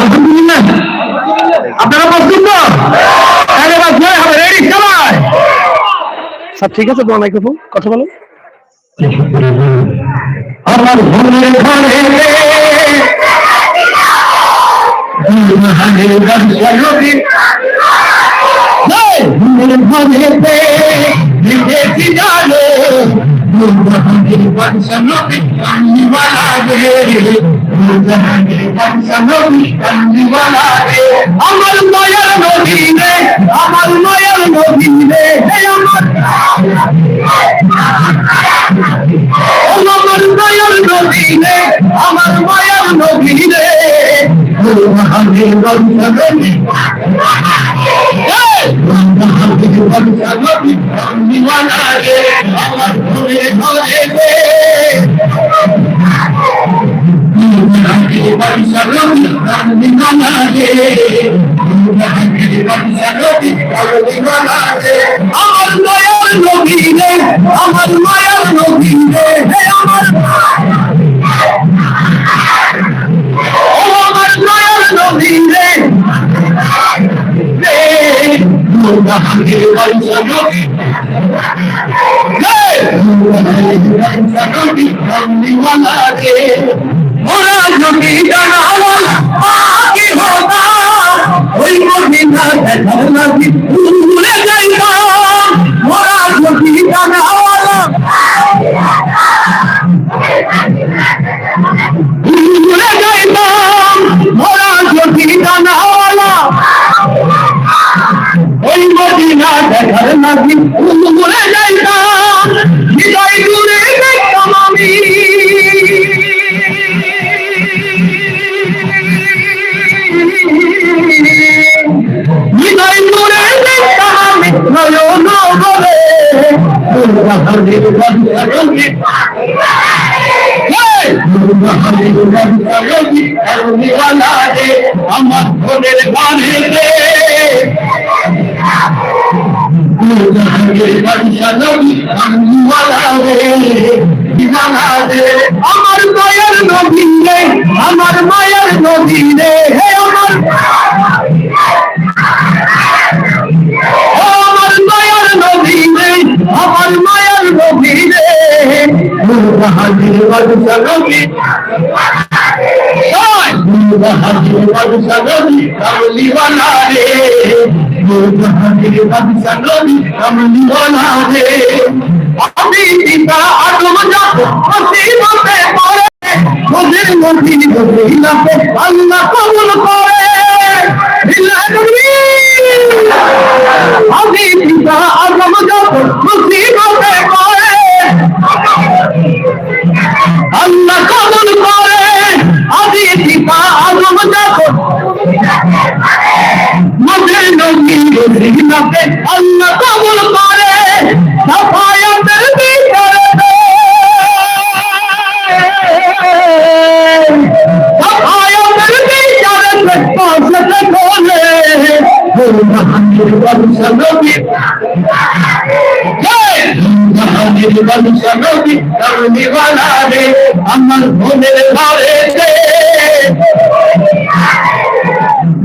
আলহামদুলিল্লাহ। আপনারা প্রস্তুত তো? তাহলে এবার জয় হবে রেডি সবাই স্যার ঠিক আছে তোমার মাইক্রোফোন কথা বলো। আমার ঘরে ঘরে ঘরে ঘরে বংশনবী কান্দিওয়ালা রে মুরহানের বংশনবী কান্দিওয়ালা রে আমার মায়ের নবী রে আমার মায়ের নবী রে আমার আমার মায়ের নবী রে আমার মায়ের নবী রে আমার মায়ার নবী আমার মায়ার নবী ওরা যদি জানাওয়াল আগে হতা ওই যাইতাম নয়ন বলে আমার ঘরের বাড়িতে আমার মুরহানের বাদশা নদী মুরহানের বাদশা নদী কামলিওয়ালা রে মুরহানের বাদশা নদী কামলিওয়ালা রে আমি পিতা আদম যাব মুসিবতে পড়ে ওদের নদী আল্লাহ কবুল করে আল্লাহ কবুল করে আমি পিতা আদম যাব মদের নবী গভীরাতে আল্লাহ কবুল করে সাফায়াতের ভিতরে সাফায়াতের ভিতরে পাশে খোলে মুরহানের বংশ নবী মুরহানের বংশ নবী করুণিওয়ালা রে আমার মনের ঘরেতে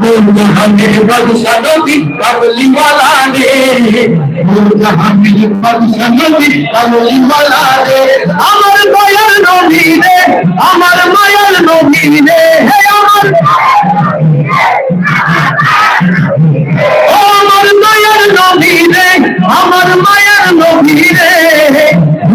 মুরহানের বংশ নবী করুণিওয়ালা রে মুরহানের বংশ নবী করুণিওয়ালা রে আমার নবী রে আমার মায়ের নবী রে হে আমার মায়ের নবী রে আমার মায়ের নবী